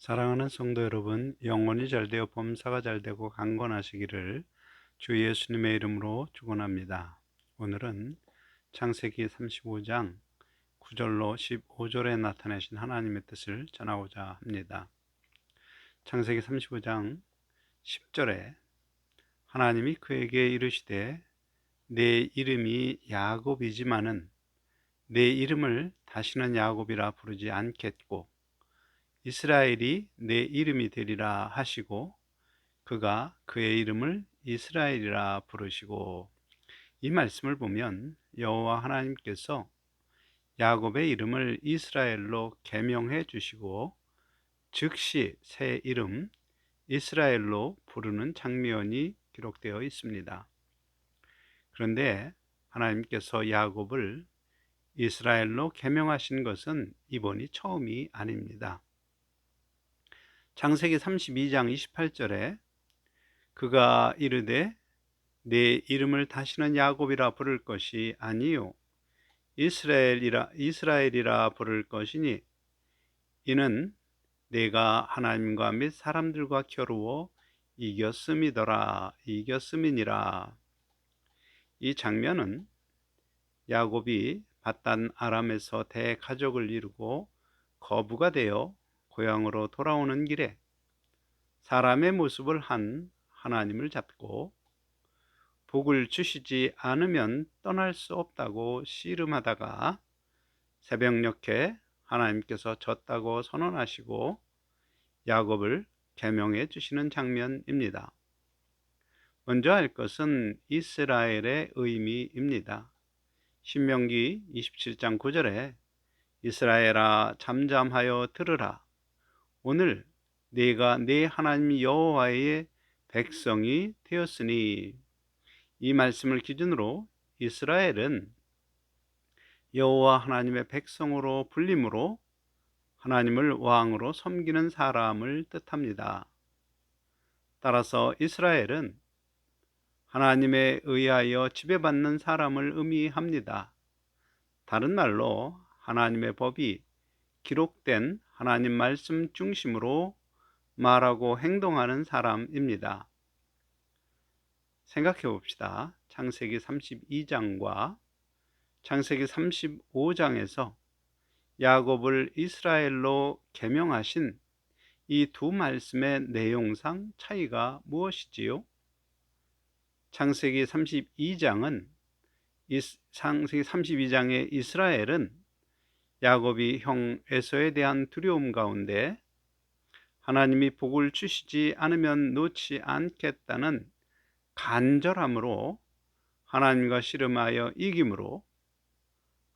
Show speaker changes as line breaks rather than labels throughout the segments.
사랑하는 성도 여러분, 영혼이 잘 되어 범사가 잘 되고 강건하시기를 주 예수님의 이름으로 축원합니다. 오늘은 창세기 35장 9절로 15절에 나타내신 하나님의 뜻을 전하고자 합니다. 창세기 35장 10절에 하나님이 그에게 이르시되 내 이름이 야곱이지만은 내 이름을 다시는 야곱이라 부르지 않겠고 이스라엘이 내 이름이 되리라 하시고 그가 그의 이름을 이스라엘이라 부르시고 이 말씀을 보면 여호와 하나님께서 야곱의 이름을 이스라엘로 개명해 주시고 즉시 새 이름 이스라엘로 부르는 장면이 기록되어 있습니다. 그런데 하나님께서 야곱을 이스라엘로 개명하신 것은 이번이 처음이 아닙니다. 창세기 32장 28절에 그가 이르되 내 이름을 다시는 야곱이라 부를 것이 아니요 이스라엘이라 이스라엘이라 부를 것이니 이는 내가 하나님과 및 사람들과 겨루어 이겼음이더라 이겼음이니라. 이 장면은 야곱이 바단 아람에서 대가족을 이루고 거부가 되어 고향으로 돌아오는 길에 사람의 모습을 한 하나님을 잡고 복을 주시지 않으면 떠날 수 없다고 씨름하다가 새벽녘에 하나님께서 졌다고 선언하시고 야곱을 개명해 주시는 장면입니다. 먼저 할 것은 이스라엘의 의미입니다. 신명기 27장 9절에 이스라엘아 잠잠하여 들으라 오늘 네가 네 하나님 여호와의 백성이 되었으니 이 말씀을 기준으로 이스라엘은 여호와 하나님의 백성으로 불림으로 하나님을 왕으로 섬기는 사람을 뜻합니다. 따라서 이스라엘은 하나님에 의하여 지배받는 사람을 의미합니다. 다른 말로 하나님의 법이 기록된 하나님 말씀 중심으로 말하고 행동하는 사람입니다. 생각해 봅시다. 창세기 32장과 창세기 35장에서 야곱을 이스라엘로 개명하신 이 두 말씀의 내용상 차이가 무엇이지요? 창세기 32장은 창세기 32장의 이스라엘은 야곱이 형 에서에 대한 두려움 가운데 하나님이 복을 주시지 않으면 놓지 않겠다는 간절함으로 하나님과 씨름하여 이김으로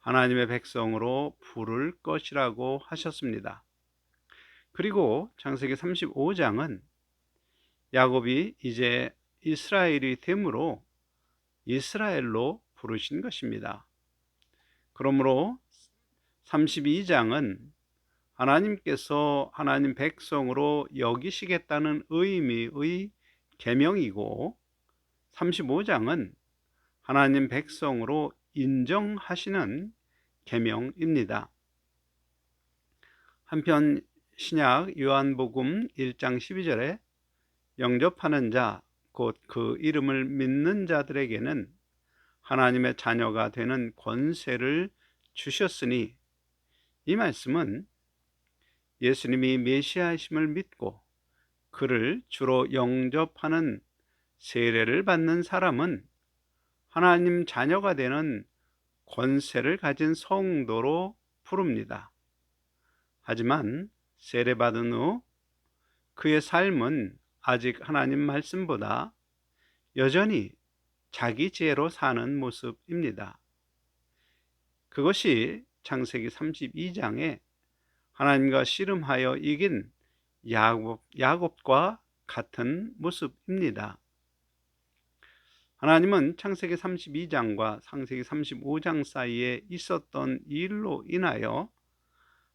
하나님의 백성으로 부를 것이라고 하셨습니다. 그리고 창세기 35장은 야곱이 이제 이스라엘이 되므로 이스라엘로 부르신 것입니다. 그러므로 32장은 하나님께서 하나님 백성으로 여기시겠다는 의미의 계명이고 35장은 하나님 백성으로 인정하시는 계명입니다. 한편 신약 요한복음 1장 12절에 영접하는 자, 곧 그 이름을 믿는 자들에게는 하나님의 자녀가 되는 권세를 주셨으니 이 말씀은 예수님이 메시아이심을 믿고 그를 주로 영접하는 세례를 받는 사람은 하나님 자녀가 되는 권세를 가진 성도로 부릅니다. 하지만 세례받은 후 그의 삶은 아직 하나님 말씀보다 여전히 자기 지혜로 사는 모습입니다. 그것이 창세기 32장에 하나님과 씨름하여 이긴 야곱, 야곱과 같은 모습입니다. 하나님은 창세기 32장과 창세기 35장 사이에 있었던 일로 인하여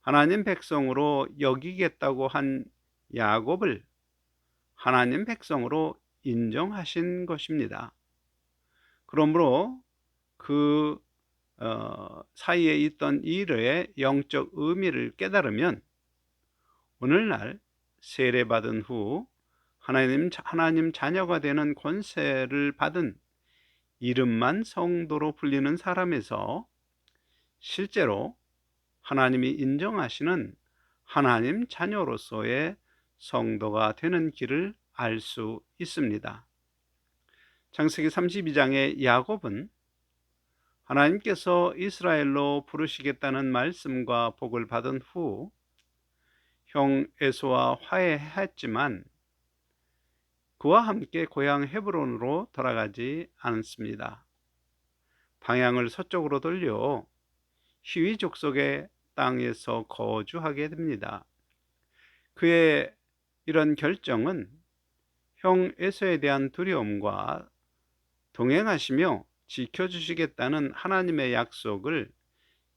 하나님 백성으로 여기겠다고 한 야곱을 하나님 백성으로 인정하신 것입니다. 그러므로 그 어, 사이에 있던 일의 영적 의미를 깨달으면 오늘날 세례받은 후 하나님, 하나님 자녀가 되는 권세를 받은 이름만 성도로 불리는 사람에서 실제로 하나님이 인정하시는 하나님 자녀로서의 성도가 되는 길을 알 수 있습니다. 창세기 32장의 야곱은 하나님께서 이스라엘로 부르시겠다는 말씀과 복을 받은 후 형 에서와 화해했지만 그와 함께 고향 헤브론으로 돌아가지 않습니다. 방향을 서쪽으로 돌려 희위 족속의 땅에서 거주하게 됩니다. 그의 이런 결정은 형 에서에 대한 두려움과 동행하시며 지켜주시겠다는 하나님의 약속을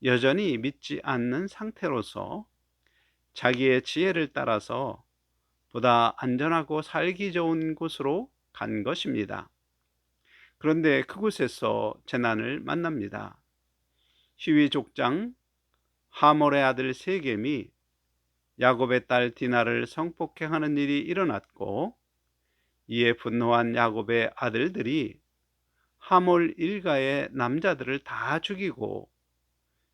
여전히 믿지 않는 상태로서 자기의 지혜를 따라서 보다 안전하고 살기 좋은 곳으로 간 것입니다. 그런데 그곳에서 재난을 만납니다. 희위 족장 하몰의 아들 세겜이 야곱의 딸 디나를 성폭행하는 일이 일어났고 이에 분노한 야곱의 아들들이 하몰 일가의 남자들을 다 죽이고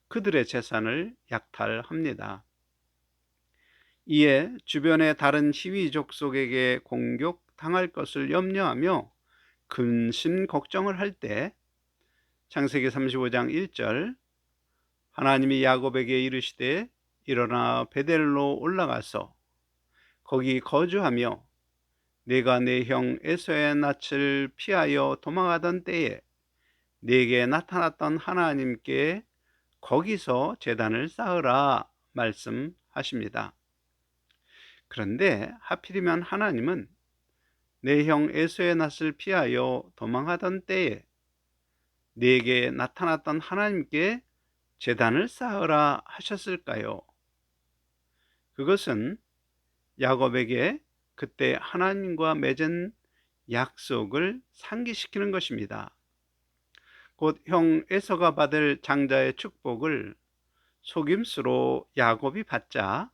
그들의 재산을 약탈합니다. 이에 주변의 다른 시위족 속에게 공격당할 것을 염려하며 근심 걱정을 할 때 창세기 35장 1절 하나님이 야곱에게 이르시되 일어나 베델로 올라가서 거기 거주하며 내가 내 형 에서의 낯을 피하여 도망하던 때에 내게 나타났던 하나님께 거기서 재단을 쌓으라 말씀하십니다. 그런데 하필이면 하나님은 내 형 에서의 낯을 피하여 도망하던 때에 내게 나타났던 하나님께 재단을 쌓으라 하셨을까요? 그것은 야곱에게 그때 하나님과 맺은 약속을 상기시키는 것입니다. 곧 형 에서가 받을 장자의 축복을 속임수로 야곱이 받자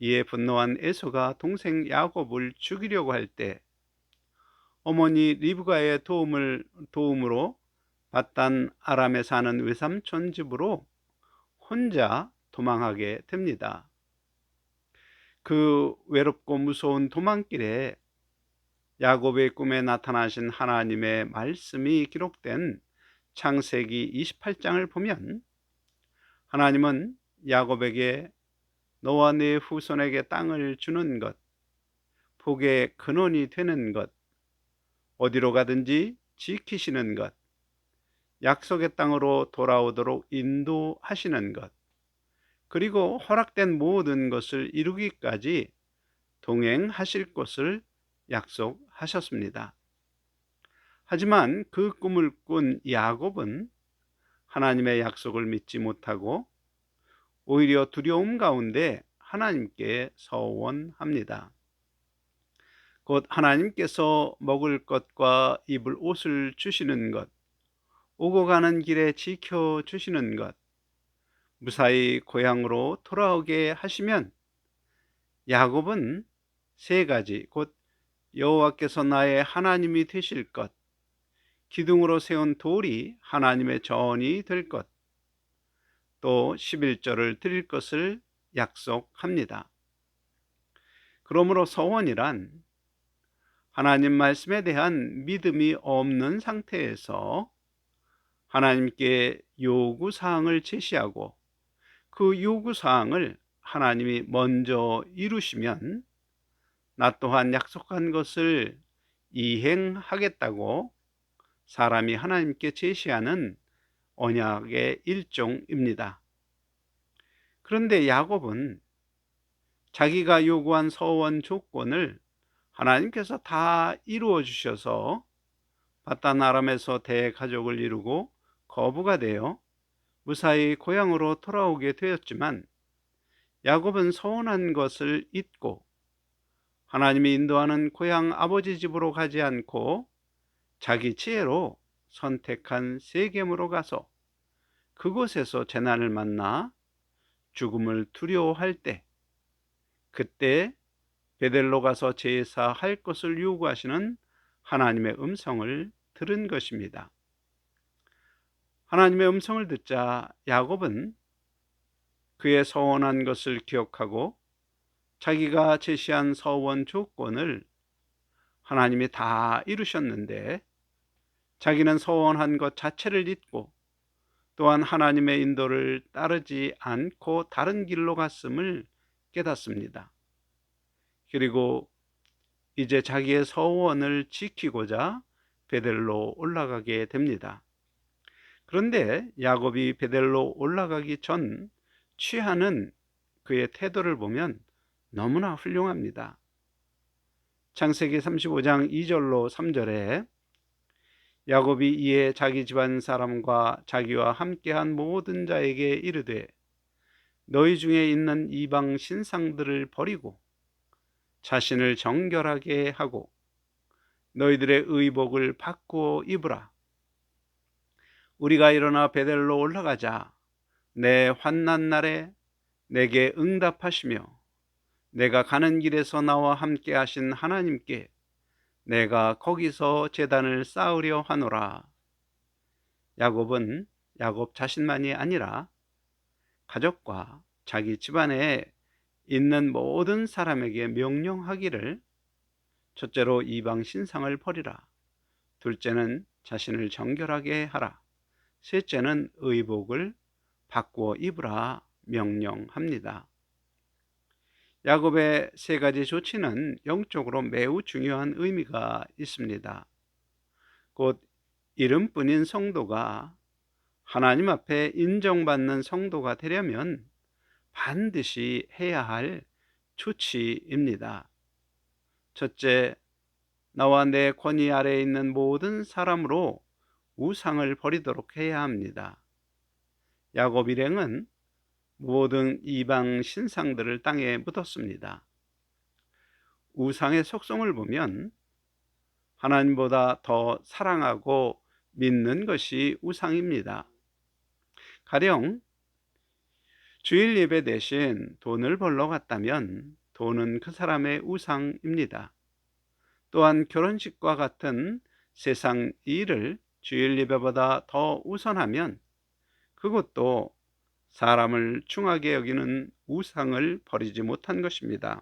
이에 분노한 에서가 동생 야곱을 죽이려고 할 때 어머니 리브가의 도움을 도움으로 바단 아람에 사는 외삼촌 집으로 혼자 도망하게 됩니다. 그 외롭고 무서운 도망길에 야곱의 꿈에 나타나신 하나님의 말씀이 기록된 창세기 28장을 보면 하나님은 야곱에게 너와 네 후손에게 땅을 주는 것, 복의 근원이 되는 것, 어디로 가든지 지키시는 것, 약속의 땅으로 돌아오도록 인도하시는 것, 그리고 허락된 모든 것을 이루기까지 동행하실 것을 약속하셨습니다. 하지만 그 꿈을 꾼 야곱은 하나님의 약속을 믿지 못하고 오히려 두려움 가운데 하나님께 서원합니다. 곧 하나님께서 먹을 것과 입을 옷을 주시는 것, 오고 가는 길에 지켜 주시는 것, 무사히 고향으로 돌아오게 하시면 야곱은 세 가지 곧 여호와께서 나의 하나님이 되실 것, 기둥으로 세운 돌이 하나님의 전이 될 것, 또 11절을 드릴 것을 약속합니다. 그러므로 서원이란 하나님 말씀에 대한 믿음이 없는 상태에서 하나님께 요구 사항을 제시하고 그 요구 사항을 하나님이 먼저 이루시면 나 또한 약속한 것을 이행하겠다고 사람이 하나님께 제시하는 언약의 일종입니다. 그런데 야곱은 자기가 요구한 서원 조건을 하나님께서 다 이루어 주셔서 바단 아람에서 대가족을 이루고 거부가 되어 무사히 고향으로 돌아오게 되었지만 야곱은 서운한 것을 잊고 하나님이 인도하는 고향 아버지 집으로 가지 않고 자기 지혜로 선택한 세겜으로 가서 그곳에서 재난을 만나 죽음을 두려워할 때 그때 베델로 가서 제사할 것을 요구하시는 하나님의 음성을 들은 것입니다. 하나님의 음성을 듣자 야곱은 그의 서원한 것을 기억하고 자기가 제시한 서원 조건을 하나님이 다 이루셨는데 자기는 서원한 것 자체를 잊고 또한 하나님의 인도를 따르지 않고 다른 길로 갔음을 깨닫습니다. 그리고 이제 자기의 서원을 지키고자 베델로 올라가게 됩니다. 그런데 야곱이 베델로 올라가기 전 취하는 그의 태도를 보면 너무나 훌륭합니다. 창세기 35장 2절로 3절에 야곱이 이에 자기 집안 사람과 자기와 함께한 모든 자에게 이르되 너희 중에 있는 이방 신상들을 버리고 자신을 정결하게 하고 너희들의 의복을 바꾸어 입으라. 우리가 일어나 베델로 올라가자. 내 환난 날에 내게 응답하시며 내가 가는 길에서 나와 함께 하신 하나님께 내가 거기서 재단을 쌓으려 하노라. 야곱은 야곱 자신만이 아니라 가족과 자기 집안에 있는 모든 사람에게 명령하기를 첫째로 이방 신상을 버리라. 둘째는 자신을 정결하게 하라. 셋째는 의복을 바꾸어 입으라 명령합니다. 야곱의 세 가지 조치는 영적으로 매우 중요한 의미가 있습니다. 곧 이름뿐인 성도가 하나님 앞에 인정받는 성도가 되려면 반드시 해야 할 조치입니다. 첫째, 나와 내 권위 아래에 있는 모든 사람으로 우상을 버리도록 해야 합니다. 야곱 일행은 모든 이방 신상들을 땅에 묻었습니다. 우상의 속성을 보면 하나님보다 더 사랑하고 믿는 것이 우상입니다. 가령 주일 예배 대신 돈을 벌러 갔다면 돈은 그 사람의 우상입니다. 또한 결혼식과 같은 세상 일을 주일 예배보다 더 우선하면 그것도 사람을 충하게 여기는 우상을 버리지 못한 것입니다.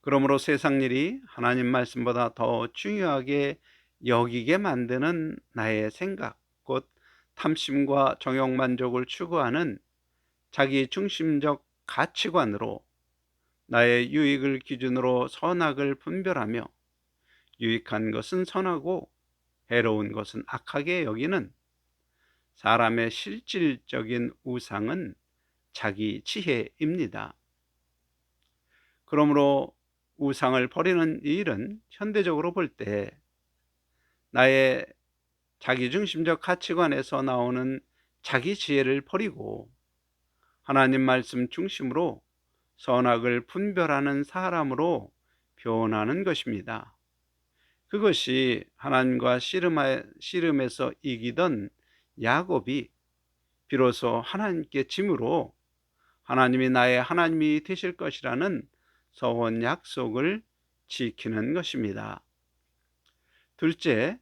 그러므로 세상 일이 하나님 말씀보다 더 중요하게 여기게 만드는 나의 생각, 곧 탐심과 정욕 만족을 추구하는 자기 중심적 가치관으로 나의 유익을 기준으로 선악을 분별하며 유익한 것은 선하고 해로운 것은 악하게 여기는 사람의 실질적인 우상은 자기 지혜입니다. 그러므로 우상을 버리는 일은 현대적으로 볼 때 나의 자기중심적 가치관에서 나오는 자기 지혜를 버리고 하나님 말씀 중심으로 선악을 분별하는 사람으로 변하는 것입니다. 그것이 하나님과 씨름에서 이기던 야곱이 비로소 하나님께 짐으로 하나님이 나의 하나님이 되실 것이라는 서원 약속을 지키는 것입니다. 둘째,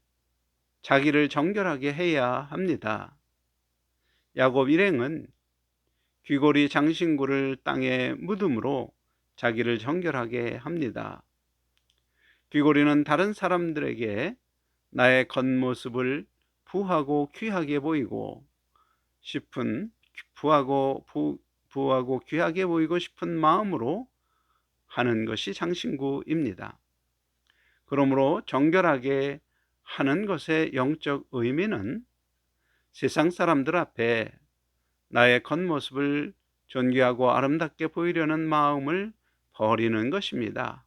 자기를 정결하게 해야 합니다. 야곱 일행은 귀고리 장신구를 땅에 묻음으로 자기를 정결하게 합니다. 귀고리는 다른 사람들에게 나의 겉모습을 부하고 귀하게 보이고 싶은 부하고 부, 부하고 귀하게 보이고 싶은 마음으로 하는 것이 장신구입니다. 그러므로 정결하게 하는 것의 영적 의미는 세상 사람들 앞에 나의 겉모습을 존귀하고 아름답게 보이려는 마음을 버리는 것입니다.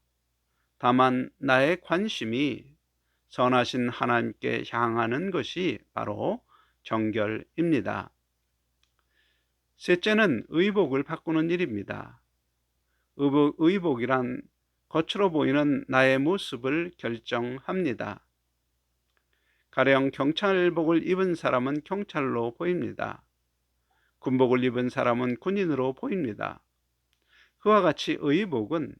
다만 나의 관심이 선하신 하나님께 향하는 것이 바로 정결입니다. 셋째는 의복을 바꾸는 일입니다. 의복, 의복이란 겉으로 보이는 나의 모습을 결정합니다. 가령 경찰복을 입은 사람은 경찰로 보입니다. 군복을 입은 사람은 군인으로 보입니다. 그와 같이 의복은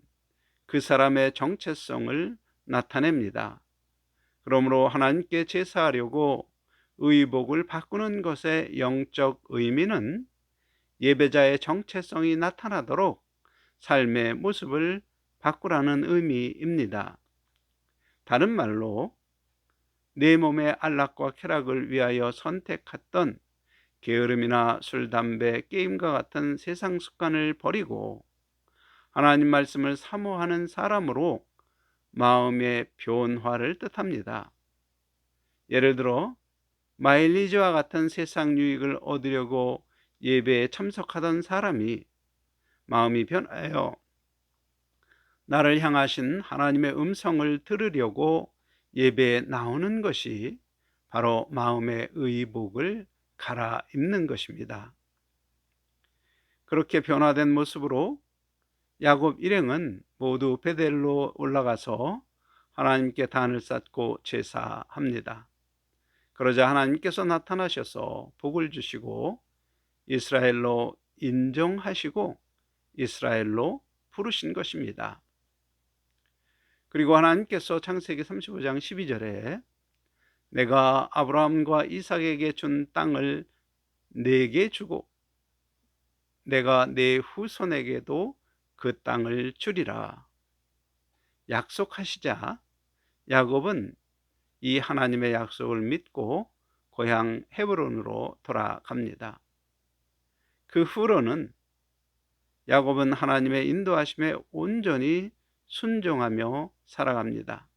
그 사람의 정체성을 나타냅니다. 그러므로 하나님께 제사하려고 의복을 바꾸는 것의 영적 의미는 예배자의 정체성이 나타나도록 삶의 모습을 바꾸라는 의미입니다. 다른 말로 내 몸의 안락과 쾌락을 위하여 선택했던 게으름이나 술, 담배, 게임과 같은 세상 습관을 버리고 하나님 말씀을 사모하는 사람으로 마음의 변화를 뜻합니다. 예를 들어 마일리지와 같은 세상 유익을 얻으려고 예배에 참석하던 사람이 마음이 변하여 나를 향하신 하나님의 음성을 들으려고 예배에 나오는 것이 바로 마음의 의복을 갈아입는 것입니다. 그렇게 변화된 모습으로 야곱 일행은 모두 베델로 올라가서 하나님께 단을 쌓고 제사합니다. 그러자 하나님께서 나타나셔서 복을 주시고 이스라엘로 인정하시고 이스라엘로 부르신 것입니다. 그리고 하나님께서 창세기 35장 12절에 내가 아브라함과 이삭에게 준 땅을 내게 주고 내가 내 후손에게도 그 땅을 주리라 약속하시자 야곱은 이 하나님의 약속을 믿고 고향 헤브론으로 돌아갑니다. 그 후로는 야곱은 하나님의 인도하심에 온전히 순종하며 살아갑니다.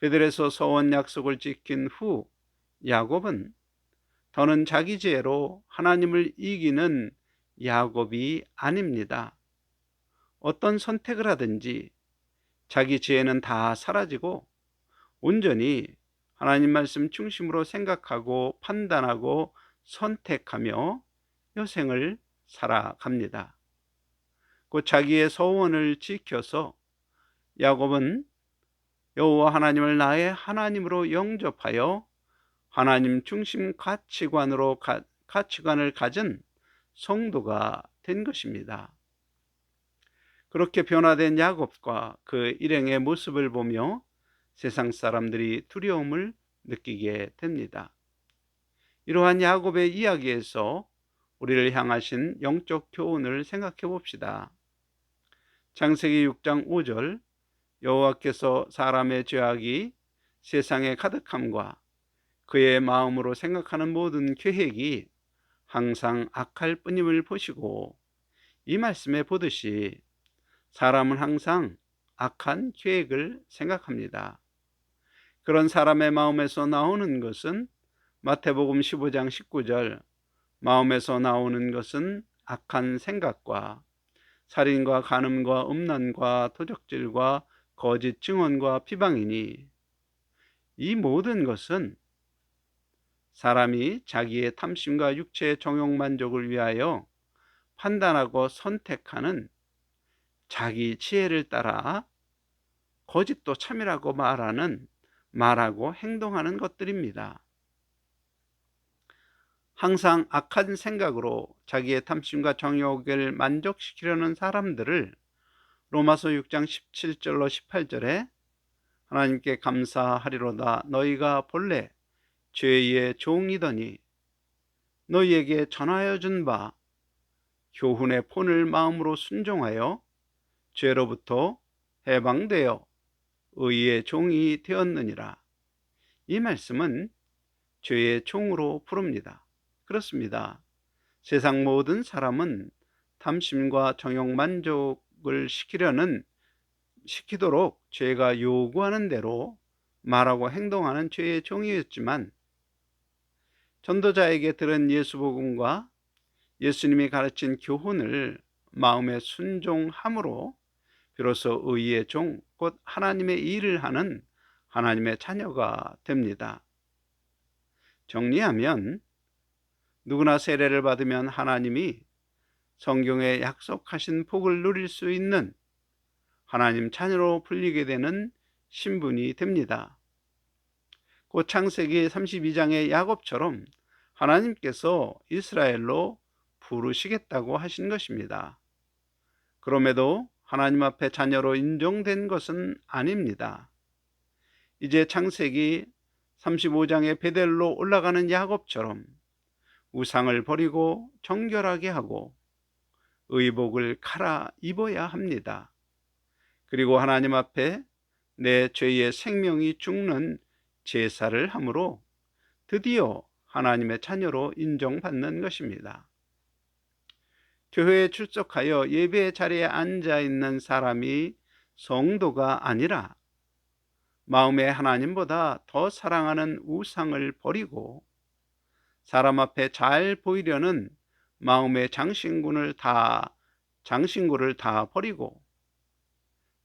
베들에서 서원 약속을 지킨 후 야곱은 더는 자기 죄로 하나님을 이기는 야곱이 아닙니다. 어떤 선택을 하든지 자기 죄는 다 사라지고 온전히 하나님 말씀 중심으로 생각하고 판단하고 선택하며 여생을 살아갑니다. 곧 자기의 소원을 지켜서 야곱은 여호와 하나님을 나의 하나님으로 영접하여 하나님 중심 가치관으로 가, 가치관을 가진 성도가 된 것입니다. 그렇게 변화된 야곱과 그 일행의 모습을 보며 세상 사람들이 두려움을 느끼게 됩니다. 이러한 야곱의 이야기에서 우리를 향하신 영적 교훈을 생각해 봅시다. 창세기 6장 5절 여호와께서 사람의 죄악이 세상에 가득함과 그의 마음으로 생각하는 모든 계획이 항상 악할 뿐임을 보시고 이 말씀에 보듯이 사람은 항상 악한 계획을 생각합니다. 그런 사람의 마음에서 나오는 것은 마태복음 15장 19절 마음에서 나오는 것은 악한 생각과 살인과 간음과 음란과 도적질과 거짓 증언과 비방이니 이 모든 것은 사람이 자기의 탐심과 육체의 정욕 만족을 위하여 판단하고 선택하는 자기 지혜를 따라 거짓도 참이라고 말하는 말하고 행동하는 것들입니다. 항상 악한 생각으로 자기의 탐심과 정욕을 만족시키려는 사람들을 로마서 6장 17절로 18절에 하나님께 감사하리로다 너희가 본래 죄의 종이더니 너희에게 전하여 준 바 교훈의 폰을 마음으로 순종하여 죄로부터 해방되어 의의 종이 되었느니라. 이 말씀은 죄의 종으로 부릅니다. 그렇습니다. 세상 모든 사람은 탐심과 정욕 만족을 시키려는 시키도록 죄가 요구하는 대로 말하고 행동하는 죄의 종이었지만 전도자에게 들은 예수 복음과 예수님이 가르친 교훈을 마음에 순종함으로 비로소 의의 종, 곧 하나님의 일을 하는 하나님의 자녀가 됩니다. 정리하면 누구나 세례를 받으면 하나님이 성경에 약속하신 복을 누릴 수 있는 하나님 자녀로 불리게 되는 신분이 됩니다. 곧 창세기 32장의 야곱처럼 하나님께서 이스라엘로 부르시겠다고 하신 것입니다. 그럼에도 하나님 앞에 자녀로 인정된 것은 아닙니다. 이제 창세기 35장의 베델로 올라가는 야곱처럼 우상을 버리고 정결하게 하고 의복을 갈아 입어야 합니다. 그리고 하나님 앞에 내 죄의 생명이 죽는 제사를 함으로 드디어 하나님의 자녀로 인정받는 것입니다. 교회에 출석하여 예배 자리에 앉아 있는 사람이 성도가 아니라 마음에 하나님보다 더 사랑하는 우상을 버리고 사람 앞에 잘 보이려는 마음의 장신구를 다 장신구를 다 버리고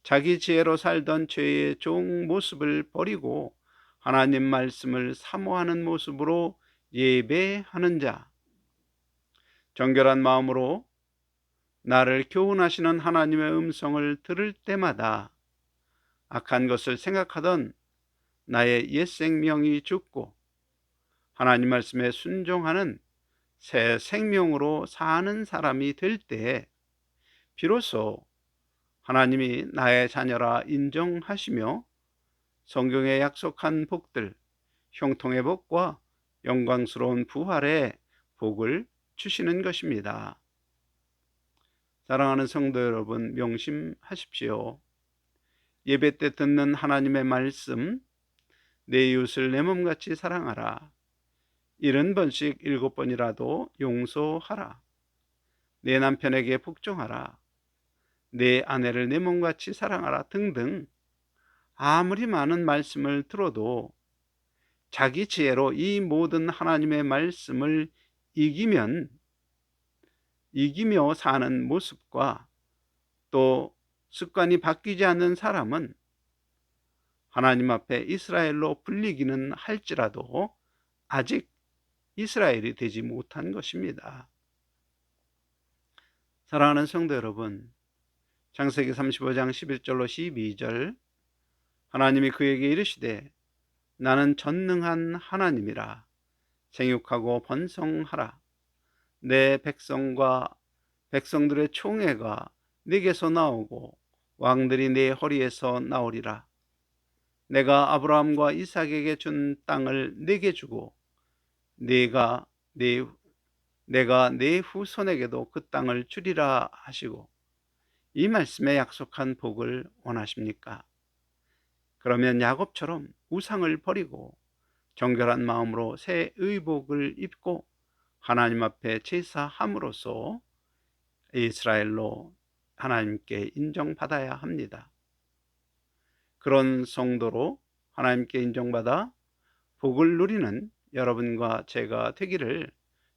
자기 지혜로 살던 죄의 종 모습을 버리고 하나님 말씀을 사모하는 모습으로 예배하는 자. 정결한 마음으로 나를 교훈하시는 하나님의 음성을 들을 때마다 악한 것을 생각하던 나의 옛 생명이 죽고 하나님 말씀에 순종하는 새 생명으로 사는 사람이 될때 비로소 하나님이 나의 자녀라 인정하시며 성경에 약속한 복들, 형통의 복과 영광스러운 부활의 복을 주시는 것입니다. 사랑하는 성도 여러분, 명심하십시오. 예배 때 듣는 하나님의 말씀, 내 이웃을 내 몸같이 사랑하라. 일흔 번씩 일곱 번이라도 용서하라. 내 남편에게 복종하라. 내 아내를 내 몸같이 사랑하라 등등 아무리 많은 말씀을 들어도 자기 지혜로 이 모든 하나님의 말씀을 이기면 이기며 사는 모습과 또 습관이 바뀌지 않는 사람은 하나님 앞에 이스라엘로 불리기는 할지라도 아직 이스라엘이 되지 못한 것입니다. 사랑하는 성도 여러분, 창세기 35장 11절로 12절 하나님이 그에게 이르시되 나는 전능한 하나님이라 생육하고 번성하라 내 백성과 백성들의 총회가 네게서 나오고 왕들이 네 허리에서 나오리라 내가 아브라함과 이삭에게 준 땅을 네게 주고 네가 네 내가 네 후손에게도 그 땅을 주리라 하시고 이 말씀에 약속한 복을 원하십니까? 그러면 야곱처럼 우상을 버리고 정결한 마음으로 새 의복을 입고 하나님 앞에 제사함으로써 이스라엘로 하나님께 인정받아야 합니다. 그런 성도로 하나님께 인정받아 복을 누리는 여러분과 제가 되기를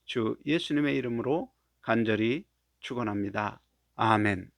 주 예수님의 이름으로 간절히 축원합니다. 아멘.